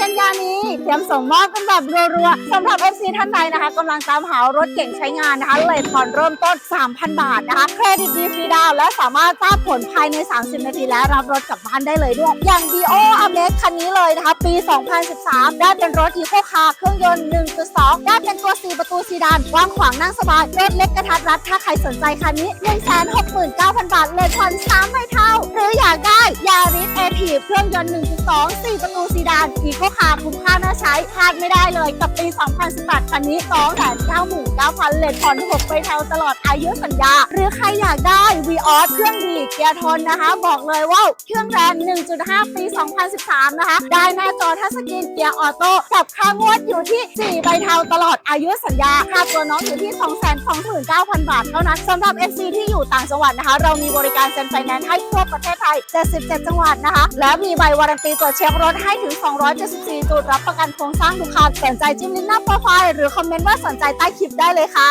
กันยานี้เตรียมส่งมอบกันแบบรัวๆสำหรับ FC ท่านใดนะคะกำลังตามหารถเก่งใช้งานนะคะเลยผ่อนเริ่มต้น 3,000 บาทนะคะเครดิตดีฟรีดาวและสามารถทราบผลภายใน 30 นาทีและรับรถกลับบ้านได้เลยด้วย อย่าง Dio a m a z คันนี้เลยนะคะ ปี 2013 ได้เป็นรถอีโคคาร์เครื่องยนต์ 1.2 ได้เป็นตัว 4 ประตูซีดานกว้างขวางนั่งสบายรถเล็กกระทัดรัดถ้าใครสนใจคันนี้ 169,000 บาทเลยผ่อน3ไม่เท่า หรืออยากได้ยา ริสเครื่องยนต์ 1.2 4 ประตูซีดาน อีโคคาร์คุ้มค่าน่าใช้พลาดไม่ได้เลยกับปี 2018 คันนี้ 299,000เลยผ่อน6ไปเท่าตลอดอายุสัญญา หรือใครอยากได้ v ีออสเครื่องดี เกียร์ทนนะคะ บอกเลยว่าเครื่องแรง 1.5 ปี 2013 นะคะ ได้หน้าจอทัชสกรีนเกียร์ออโต้กับค่างวดอยู่ที่ 4 ใบเทาตลอดอายุสัญญา ค่าตัวน้องอยู่ที่ 229,000 บาท เท่านั้นสำหรับ FC ที่อยู่ต่างจังหวัดนะคะ เรามีบริการเซ็นไฟแนนซ์ให้ทั่วประเทศไทย 77 จังหวัดนะคะ และมีใบวารันตีตรวจเช็ครถให้ถึง 274 จุดรับประกันโครงสร้างทุกคันสนใจจิ้มลิงก์หน้าโปรไฟล์หรือคอมเมนต์ว่าสนใจใต้คลิปได้เลยค่ะ